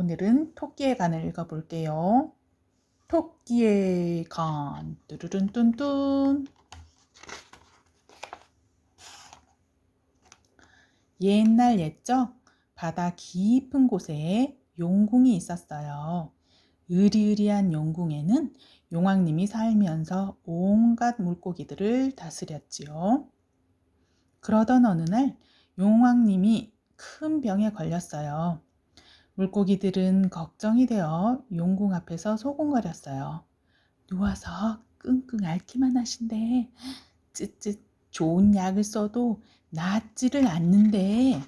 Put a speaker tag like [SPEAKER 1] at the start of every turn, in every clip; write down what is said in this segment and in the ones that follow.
[SPEAKER 1] 오늘은 토끼의 간을 읽어볼게요. 토끼의 간, 뚜루룬 뚠뚠. 옛날 옛적 바다 깊은 곳에 용궁이 있었어요. 으리으리한 용궁에는 용왕님이 살면서 온갖 물고기들을 다스렸지요. 그러던 어느 날 용왕님이 큰 병에 걸렸어요. 물고기들은 걱정이 되어 용궁 앞에서 소곤거렸어요. 누워서 끙끙 앓기만 하신데 쯧쯧 좋은 약을 써도 낫지를 않는데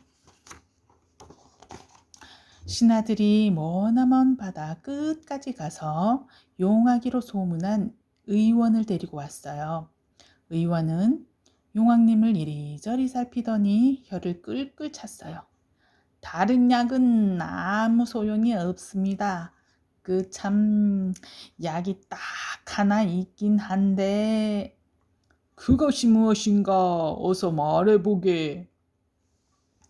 [SPEAKER 1] 신하들이 머나먼 바다 끝까지 가서 용하기로 소문한 의원을 데리고 왔어요. 의원은 용왕님을 이리저리 살피더니 혀를 끌끌 찼어요. 다른 약은 아무 소용이 없습니다. 그 참 약이 딱 하나 있긴 한데
[SPEAKER 2] 그것이 무엇인가 어서 말해보게.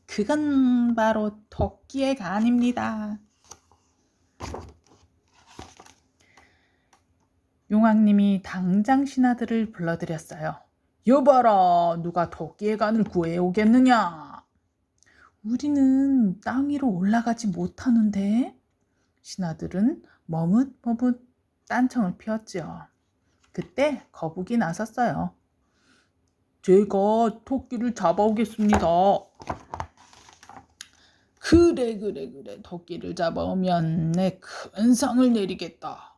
[SPEAKER 1] 그건 바로 토끼의 간입니다. 용왕님이 당장 신하들을 불러들였어요.
[SPEAKER 2] 여봐라, 누가 토끼의 간을 구해오겠느냐?
[SPEAKER 1] 우리는 땅 위로 올라가지 못하는데 신하들은 머뭇머뭇 딴청을 피웠지요. 그때 거북이 나섰어요.
[SPEAKER 2] 제가 토끼를 잡아오겠습니다. 그래, 그래, 그래. 토끼를 잡아오면 내 큰 상을 내리겠다.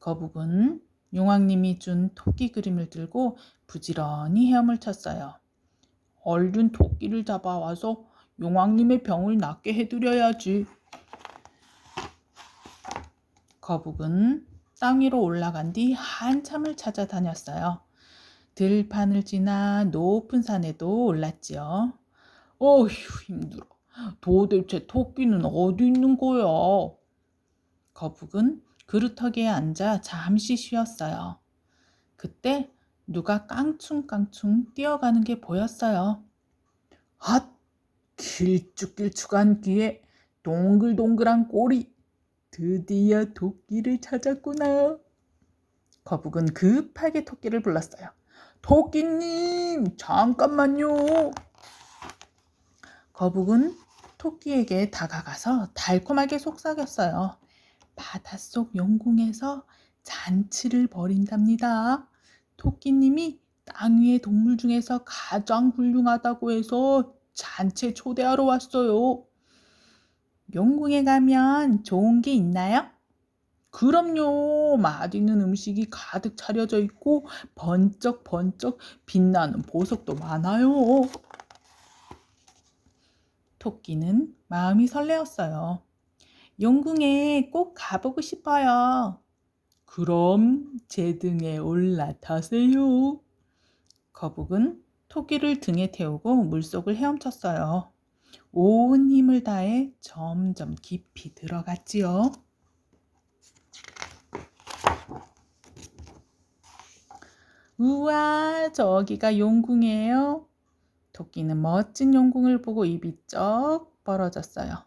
[SPEAKER 1] 거북은 용왕님이 준 토끼 그림을 들고 부지런히 헤엄을 쳤어요.
[SPEAKER 2] 얼른 토끼를 잡아와서 용왕님의 병을 낫게 해드려야지.
[SPEAKER 1] 거북은 땅 위로 올라간 뒤 한참을 찾아다녔어요. 들판을 지나 높은 산에도 올랐지요.
[SPEAKER 2] 어휴, 힘들어. 도대체 토끼는 어디 있는 거야?
[SPEAKER 1] 거북은 그루터기에 앉아 잠시 쉬었어요. 그때 누가 깡충깡충 뛰어가는 게 보였어요.
[SPEAKER 2] 핫! 길쭉길쭉한 귀에 동글동글한 꼬리. 드디어 토끼를 찾았구나.
[SPEAKER 1] 거북은 급하게 토끼를 불렀어요.
[SPEAKER 2] 토끼님, 잠깐만요.
[SPEAKER 1] 거북은 토끼에게 다가가서 달콤하게 속삭였어요. 바닷속 용궁에서 잔치를 벌인답니다. 토끼님이 땅 위의 동물 중에서 가장 훌륭하다고 해서 잔치에 초대하러 왔어요. 용궁에 가면 좋은 게 있나요?
[SPEAKER 2] 그럼요. 맛있는 음식이 가득 차려져 있고 번쩍 번쩍 빛나는 보석도 많아요.
[SPEAKER 1] 토끼는 마음이 설레었어요. 용궁에 꼭 가보고 싶어요.
[SPEAKER 2] 그럼 제 등에 올라타세요.
[SPEAKER 1] 거북은 토끼를 등에 태우고 물속을 헤엄쳤어요. 온 힘을 다해 점점 깊이 들어갔지요. 우와, 저기가 용궁이에요. 토끼는 멋진 용궁을 보고 입이 쩍 벌어졌어요.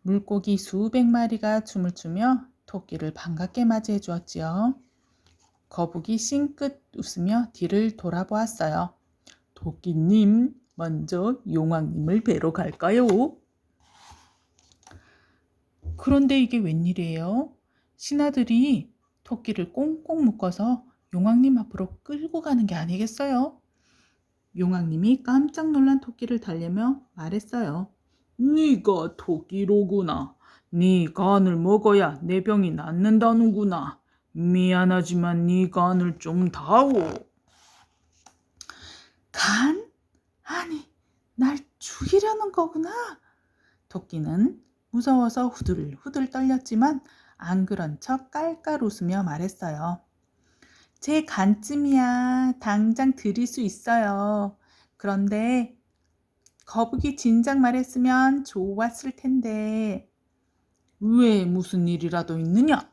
[SPEAKER 1] 물고기 수백 마리가 춤을 추며 토끼를 반갑게 맞이해 주었지요. 거북이 싱긋 웃으며 뒤를 돌아보았어요.
[SPEAKER 2] 토끼님, 먼저 용왕님을 뵈러 갈까요?
[SPEAKER 1] 그런데 이게 웬일이에요? 신하들이 토끼를 꽁꽁 묶어서 용왕님 앞으로 끌고 가는 게 아니겠어요? 용왕님이 깜짝 놀란 토끼를 달래며 말했어요.
[SPEAKER 2] 네가 토끼로구나. 네 간을 먹어야 내 병이 낫는다는구나. 미안하지만 네 간을 좀 다오.
[SPEAKER 1] 간? 아니, 날 죽이려는 거구나. 토끼는 무서워서 후들후들 떨렸지만 안 그런 척 깔깔 웃으며 말했어요. 제 간쯤이야 당장 드릴 수 있어요. 그런데 거북이 진작 말했으면 좋았을 텐데
[SPEAKER 2] 왜 무슨 일이라도 있느냐?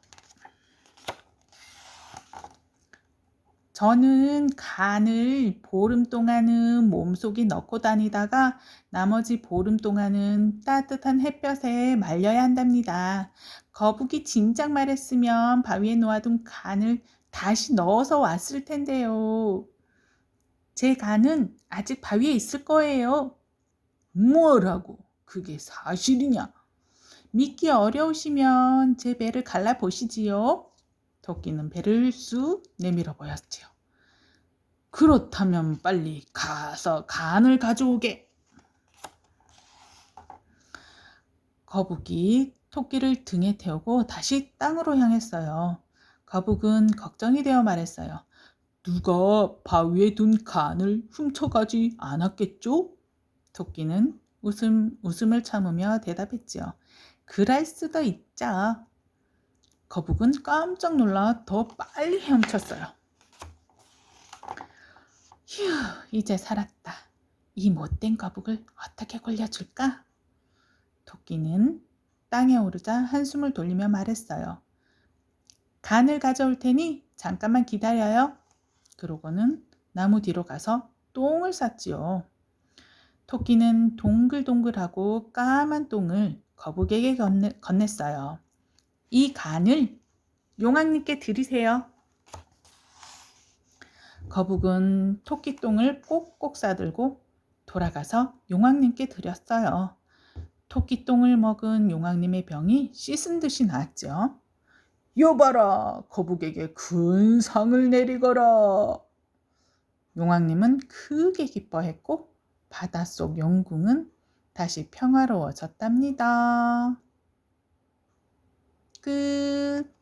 [SPEAKER 1] 저는 간을 보름 동안은 몸속에 넣고 다니다가 나머지 보름 동안은 따뜻한 햇볕에 말려야 한답니다. 거북이 진작 말했으면 바위에 놓아둔 간을 다시 넣어서 왔을 텐데요. 제 간은 아직 바위에 있을 거예요.
[SPEAKER 2] 뭐라고? 그게 사실이냐?
[SPEAKER 1] 믿기 어려우시면 제 배를 갈라 보시지요. 토끼는 배를 쑥 내밀어 보였지요.
[SPEAKER 2] 그렇다면 빨리 가서 간을 가져오게.
[SPEAKER 1] 거북이 토끼를 등에 태우고 다시 땅으로 향했어요. 거북은 걱정이 되어 말했어요.
[SPEAKER 2] 누가 바위에 둔 간을 훔쳐가지 않았겠죠?
[SPEAKER 1] 토끼는 웃음, 웃음을 참으며 대답했지요. 그럴 수도 있죠. 거북은 깜짝 놀라 더 빨리 헤엄쳤어요. 휴, 이제 살았다. 이 못된 거북을 어떻게 골려줄까? 토끼는 땅에 오르자 한숨을 돌리며 말했어요. 간을 가져올 테니 잠깐만 기다려요. 그러고는 나무 뒤로 가서 똥을 쌌지요. 토끼는 동글동글하고 까만 똥을 거북에게 건넸어요. 이 간을 용왕님께 드리세요. 거북은 토끼 똥을 꼭꼭 싸들고 돌아가서 용왕님께 드렸어요. 토끼 똥을 먹은 용왕님의 병이 씻은 듯이 나았죠.
[SPEAKER 2] 여봐라, 거북에게 큰 상을 내리거라.
[SPEAKER 1] 용왕님은 크게 기뻐했고 바닷속 영궁은 다시 평화로워졌답니다. 끝.